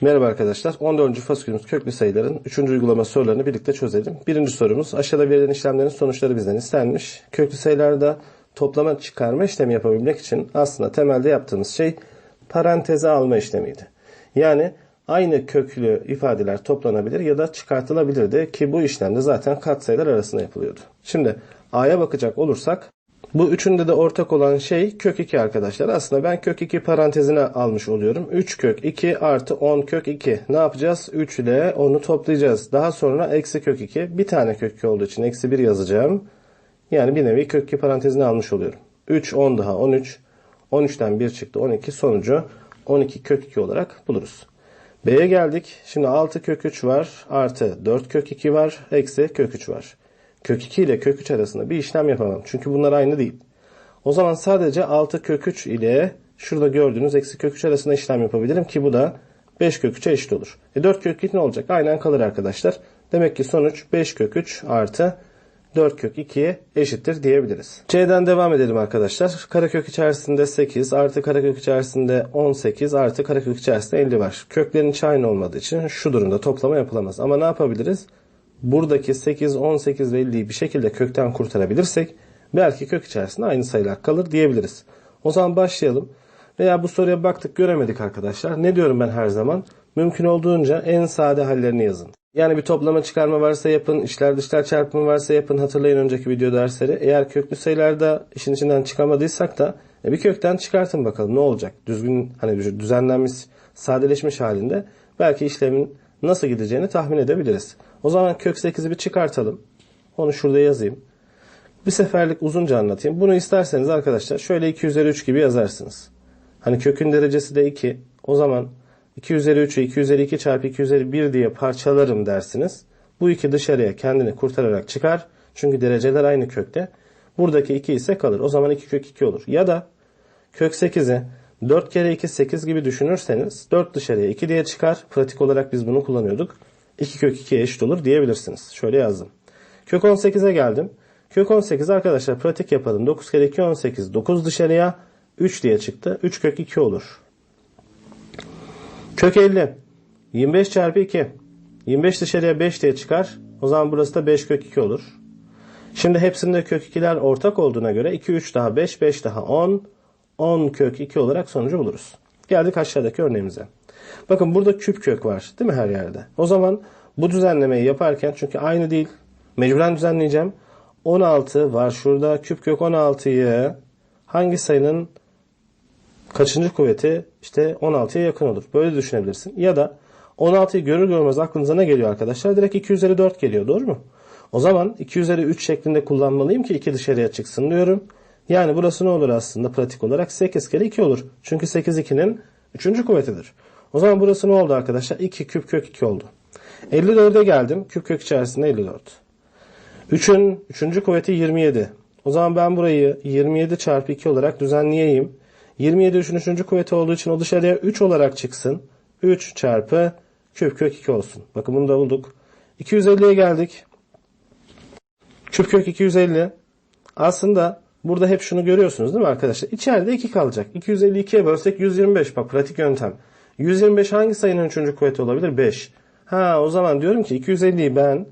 Merhaba arkadaşlar. 14. fasikülümüz köklü sayıların 3. uygulama sorularını birlikte çözelim. Birinci sorumuz aşağıda verilen işlemlerin sonuçları bizden istenmiş. Köklü sayılarda toplama çıkarma işlemi yapabilmek için aslında temelde yaptığımız şey paranteze alma işlemiydi. Yani aynı köklü ifadeler toplanabilir ya da çıkartılabilirdi ki bu işlemde zaten katsayılar arasında yapılıyordu. Şimdi A'ya bakacak olursak bu üçünde de ortak olan şey kök 2 arkadaşlar. Aslında ben kök 2 parantezine almış oluyorum. 3 kök 2 artı 10 kök 2. Ne yapacağız? 3 ile 10'u toplayacağız. Daha sonra eksi kök 2. Bir tane kök 2 olduğu için eksi 1 yazacağım. Yani bir nevi kök 2 parantezine almış oluyorum. 3, 10 daha 13. 13'ten 1 çıktı 12. Sonucu 12 kök 2 olarak buluruz. B'ye geldik. Şimdi 6 kök 3 var. Artı 4 kök 2 var. Eksi kök 3 var. Kök 2 ile kök 3 arasında bir işlem yapamam. Çünkü bunlar aynı değil. O zaman sadece 6 kök 3 ile şurada gördüğünüz eksi kök 3 arasında işlem yapabilirim ki bu da 5 kök 3'e eşit olur. E 4 kök 2 ne olacak? Aynen kalır arkadaşlar. Demek ki sonuç 5 kök 3 artı 4 kök 2'ye eşittir diyebiliriz. C'den devam edelim arkadaşlar. Karekök içerisinde 8 artı karekök içerisinde 18 artı karekök içerisinde 50 var. Köklerin içi aynı olmadığı için şu durumda toplama yapılamaz. Ama ne yapabiliriz? Buradaki 8, 18 ve 50'yi bir şekilde kökten kurtarabilirsek belki kök içerisinde aynı sayılar kalır diyebiliriz. O zaman başlayalım. Veya bu soruya baktık göremedik arkadaşlar. Ne diyorum ben her zaman? Mümkün olduğunca en sade hallerini yazın. Yani bir toplama çıkarma varsa yapın, içler dışlar çarpımı varsa yapın. Hatırlayın önceki video dersleri. Eğer köklü sayılarda işin içinden çıkamadıysak da e, bir kökten çıkartın bakalım ne olacak? Düzgün hani düzenlenmiş, sadeleşmiş halinde belki işlemin nasıl gideceğini tahmin edebiliriz. O zaman kök 8'i bir çıkartalım. Onu şurada yazayım. Bir seferlik uzunca anlatayım. Bunu isterseniz arkadaşlar şöyle 2 üzeri 3 gibi yazarsınız. Hani kökün derecesi de 2. O zaman 2 üzeri 3'ü 2 üzeri 2 çarpı 2 üzeri 1 diye parçalarım dersiniz. Bu 2 dışarıya kendini kurtararak çıkar. Çünkü dereceler aynı kökte. Buradaki 2 ise kalır. O zaman 2 kök 2 olur. Ya da kök 8'i 4 kere 2 8 gibi düşünürseniz 4 dışarıya 2 diye çıkar. Pratik olarak biz bunu kullanıyorduk. 2 kök 2'ye eşit olur diyebilirsiniz. Şöyle yazdım. Kök 18'e geldim. Kök 18 arkadaşlar pratik yapalım. 9 kere 2 18. 9 dışarıya 3 diye çıktı. 3 kök 2 olur. Kök 50. 25 çarpı 2. 25 dışarıya 5 diye çıkar. O zaman burası da 5 kök 2 olur. Şimdi hepsinde kök 2'ler ortak olduğuna göre 2, 3 daha 5, 5 daha 10. 10 kök 2 olarak sonucu buluruz. Geldik aşağıdaki örneğimize. Bakın burada küp kök var değil mi her yerde? O zaman bu düzenlemeyi yaparken çünkü aynı değil. Mecburen düzenleyeceğim. 16 var şurada. Küp kök 16'yı hangi sayının kaçıncı kuvveti işte 16'ya yakın olur. Böyle düşünebilirsin. Ya da 16'yı görür görmez aklınıza ne geliyor arkadaşlar? Direkt 2 üzeri 4 geliyor doğru mu? O zaman 2 üzeri 3 şeklinde kullanmalıyım ki 2 dışarıya çıksın diyorum. Yani burası ne olur aslında pratik olarak? 8 kere 2 olur. Çünkü 8 2'nin 3. kuvvetidir. O zaman burası ne oldu arkadaşlar? 2 küp kök 2 oldu. 54'e geldim. Küp kök içerisinde 54. 3'ün 3. kuvveti 27. O zaman ben burayı 27 çarpı 2 olarak düzenleyeyim. 27 3'ün 3. kuvveti olduğu için o dışarıya 3 olarak çıksın. 3 çarpı küp kök 2 olsun. Bakın bunu da bulduk. 250'ye geldik. Küp kök 250. Aslında burada hep şunu görüyorsunuz değil mi arkadaşlar? İçeride 2 kalacak. 252'ye bölsek 125. Bak pratik yöntem. 125 hangi sayının üçüncü kuvveti olabilir? 5. Ha o zaman diyorum ki 250'yi ben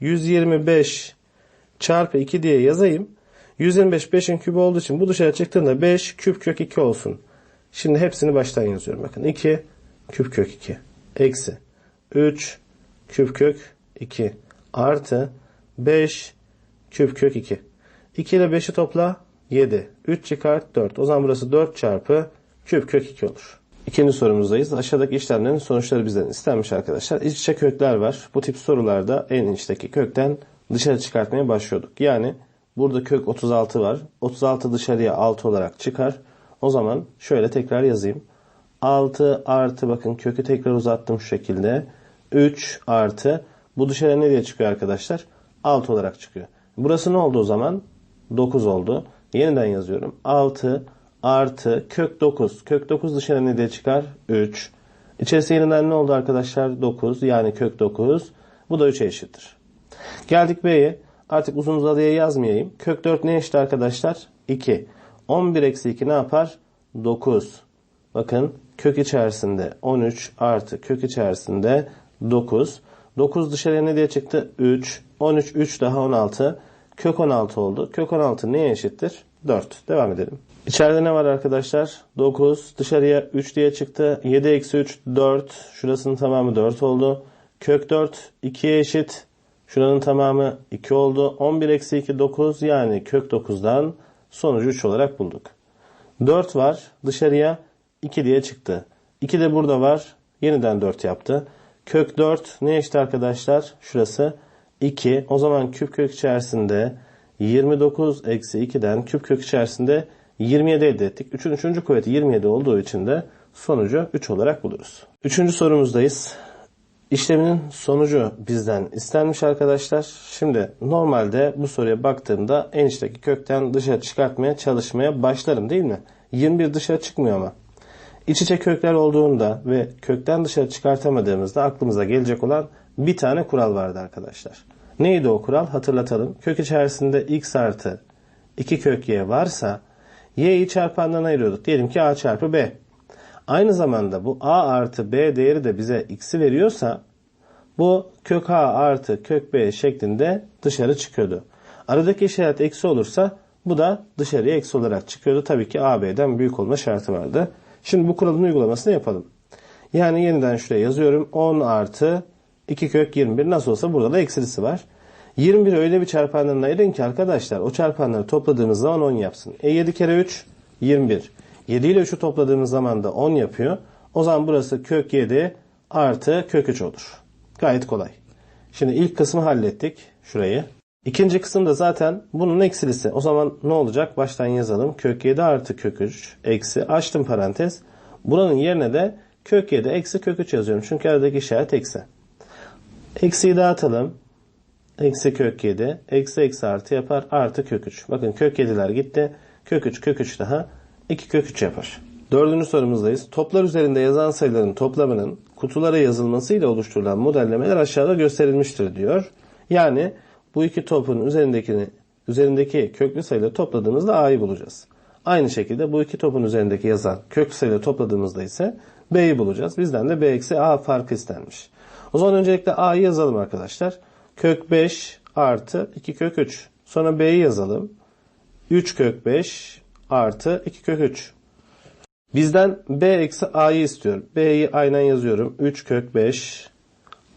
125 çarpı 2 diye yazayım. 125 5'in kübü olduğu için bu dışarı çıktığında 5 küp kök 2 olsun. Şimdi hepsini baştan yazıyorum. Bakın 2 küp kök 2 eksi 3 küp kök 2 artı 5 küp kök 2. 2 ile 5'i topla 7. 3 çıkart 4. O zaman burası 4 çarpı küp kök 2 olur. İkinci sorumuzdayız. Aşağıdaki işlemlerin sonuçları bizden istenmiş arkadaşlar. İç içe kökler var. Bu tip sorularda en içteki kökten dışarı çıkartmaya başlıyorduk. Yani burada kök 36 var. 36 dışarıya 6 olarak çıkar. O zaman şöyle tekrar yazayım. 6 artı bakın kökü tekrar uzattım şu şekilde. 3 artı bu dışarıya ne diye çıkıyor arkadaşlar? 6 olarak çıkıyor. Burası ne oldu o zaman? 9 oldu. Yeniden yazıyorum. 6 artı kök 9. Kök 9 dışarı ne diye çıkar? 3. İçerisi yeniden ne oldu arkadaşlar? 9 yani kök 9. Bu da 3'e eşittir. Geldik B'ye. Artık uzun uzadıya yazmayayım. Kök 4 ne eşit arkadaşlar? 2. 11 eksi 2 ne yapar? 9. Bakın kök içerisinde 13 artı kök içerisinde 9. 9 dışarıya ne diye çıktı? 3. 13, 3 daha 16. Kök 16 oldu. Kök 16 neye eşittir? 4. Devam edelim. İçeride ne var arkadaşlar? 9. Dışarıya 3 diye çıktı. 7 eksi 3 4. Şurasının tamamı 4 oldu. Kök 4 2'ye eşit. Şuranın tamamı 2 oldu. 11 eksi 2 9 yani kök 9'dan sonucu 3 olarak bulduk. 4 var. Dışarıya 2 diye çıktı. 2 de burada var. Yeniden 4 yaptı. Kök 4 ne eşit arkadaşlar? Şurası 2. O zaman küp kök içerisinde 29 eksi 2'den küp kök içerisinde 27 elde ettik. 3'ün 3. kuvveti 27 olduğu için de sonucu 3 olarak buluruz. 3. sorumuzdayız. İşleminin sonucu bizden istenmiş arkadaşlar. Şimdi normalde bu soruya baktığımda en içteki kökten dışarı çıkartmaya çalışmaya başlarım değil mi? 21 dışarı çıkmıyor ama. İç içe kökler olduğunda ve kökten dışarı çıkartamadığımızda aklımıza gelecek olan bir tane kural vardı arkadaşlar. Neydi o kural? Hatırlatalım. Kök içerisinde x artı 2 kök y varsa y'yi çarpandan ayırıyorduk. Diyelim ki a çarpı b. Aynı zamanda bu a artı b değeri de bize x'i veriyorsa bu kök a artı kök b şeklinde dışarı çıkıyordu. Aradaki işaret eksi olursa bu da dışarıya eksi olarak çıkıyordu. Tabii ki a b'den büyük olma şartı vardı. Şimdi bu kuralın uygulamasını yapalım. Yani yeniden şuraya yazıyorum. 10 artı 2 kök 21 nasıl olsa burada da eksilisi var. 21 öyle bir çarpanlarına ayırın ki arkadaşlar o çarpanları topladığımız zaman 10 yapsın. E 7 kere 3 21. 7 ile 3'ü topladığımız zaman da 10 yapıyor. O zaman burası kök 7 artı kök 3 olur. Gayet kolay. Şimdi ilk kısmı hallettik. Şurayı. İkinci kısım da zaten bunun eksilisi. O zaman ne olacak? Baştan yazalım. Kök 7 artı kök 3 eksi açtım parantez. Buranın yerine de kök 7 eksi kök 3 yazıyorum. Çünkü aradaki işaret eksi. Eksiyi dağıtalım. Eksi kök 7. Eksi eksi artı yapar. Artı kök 3. Bakın kök 7'ler gitti. Kök 3 kök 3 daha. 2 kök 3 yapar. Dördüncü sorumuzdayız. Toplar üzerinde yazan sayıların toplamının kutulara yazılmasıyla oluşturulan modellemeler aşağıda gösterilmiştir diyor. Yani bu iki topun üzerindekini üzerindeki köklü sayıları topladığımızda a'yı bulacağız. Aynı şekilde bu iki topun üzerindeki yazan köklü sayıları topladığımızda ise b'yi bulacağız. Bizden de b eksi a farkı istenmiş. O zaman öncelikle a'yı yazalım arkadaşlar. Kök 5 artı 2 kök 3. Sonra b'yi yazalım. 3 kök 5 artı 2 kök 3. Bizden b eksi a'yı istiyor. b'yi aynen yazıyorum. 3 kök 5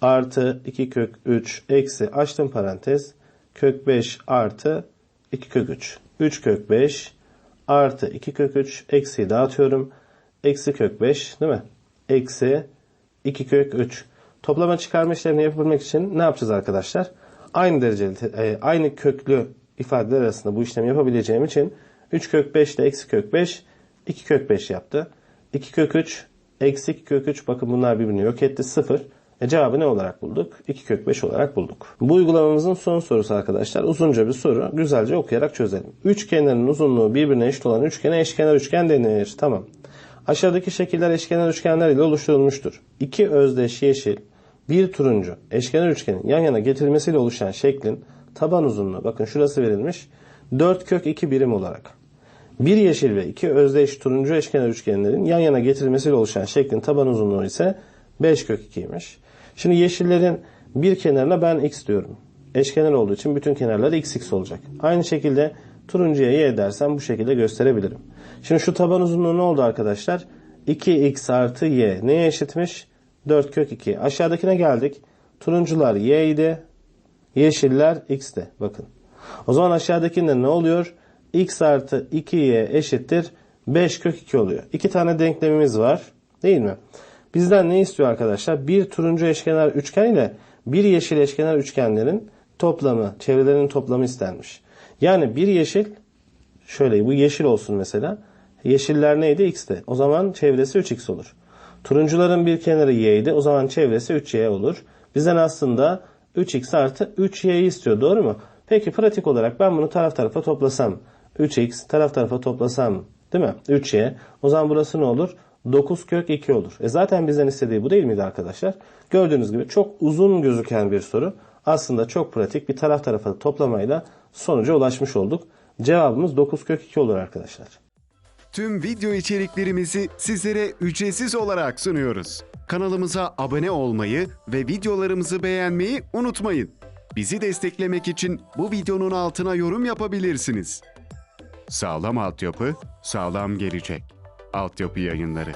artı 2 kök 3 eksi açtım parantez. Kök 5 artı 2 kök 3. 3 kök 5 artı 2 kök 3 eksiyi dağıtıyorum. Eksi kök 5 değil mi? Eksi 2 kök 3. Toplama çıkarma işlemini yapabilmek için ne yapacağız arkadaşlar? Aynı dereceli, e, aynı köklü ifadeler arasında bu işlemi yapabileceğim için 3 kök 5 ile eksi kök 5 2 kök 5 yaptı. 2 kök 3 eksi 2 kök 3 bakın bunlar birbirini yok etti 0. E cevabı ne olarak bulduk? 2 kök 5 olarak bulduk. Bu uygulamamızın son sorusu arkadaşlar. Uzunca bir soru. Güzelce okuyarak çözelim. Üçgenlerin uzunluğu birbirine eşit olan üçgene eşkenar üçgen denir. Tamam. Aşağıdaki şekiller eşkenar üçgenler ile oluşturulmuştur. İki özdeş yeşil, bir turuncu eşkenar üçgenin yan yana getirilmesiyle oluşan şeklin taban uzunluğu bakın şurası verilmiş 4 kök 2 birim olarak. Bir yeşil ve iki özdeş turuncu eşkenar üçgenlerin yan yana getirilmesiyle oluşan şeklin taban uzunluğu ise 5 kök 2'ymiş. Şimdi yeşillerin bir kenarına ben x diyorum. Eşkenar olduğu için bütün kenarları x x olacak. Aynı şekilde turuncuya y dersem bu şekilde gösterebilirim. Şimdi şu taban uzunluğu ne oldu arkadaşlar? 2x artı y neye eşitmiş? 4 kök 2. Aşağıdakine geldik. Turuncular y idi. Yeşiller x'ti. Bakın. O zaman aşağıdakinde ne oluyor? x artı 2y eşittir 5 kök 2 oluyor. İki tane denklemimiz var. Değil mi? Bizden ne istiyor arkadaşlar? Bir turuncu eşkenar üçgen ile bir yeşil eşkenar üçgenlerin toplamı, çevrelerinin toplamı istenmiş. Yani bir yeşil, şöyle bu yeşil olsun mesela. Yeşiller neydi? X'ti. O zaman çevresi 3x olur. Turuncuların bir kenarı y'ydi. O zaman çevresi 3y olur. Bizden aslında 3x artı 3y'yi istiyor. Doğru mu? Peki pratik olarak ben bunu taraf tarafa toplasam. 3x taraf tarafa toplasam değil mi? 3y. O zaman burası ne olur? 9 kök 2 olur. E zaten bizden istediği bu değil miydi arkadaşlar? Gördüğünüz gibi çok uzun gözüken bir soru. Aslında çok pratik bir taraf tarafa toplamayla sonuca ulaşmış olduk. Cevabımız 9 kök 2 olur arkadaşlar. Tüm video içeriklerimizi sizlere ücretsiz olarak sunuyoruz. Kanalımıza abone olmayı ve videolarımızı beğenmeyi unutmayın. Bizi desteklemek için bu videonun altına yorum yapabilirsiniz. Sağlam altyapı, sağlam gelecek. Altyapı yayınları.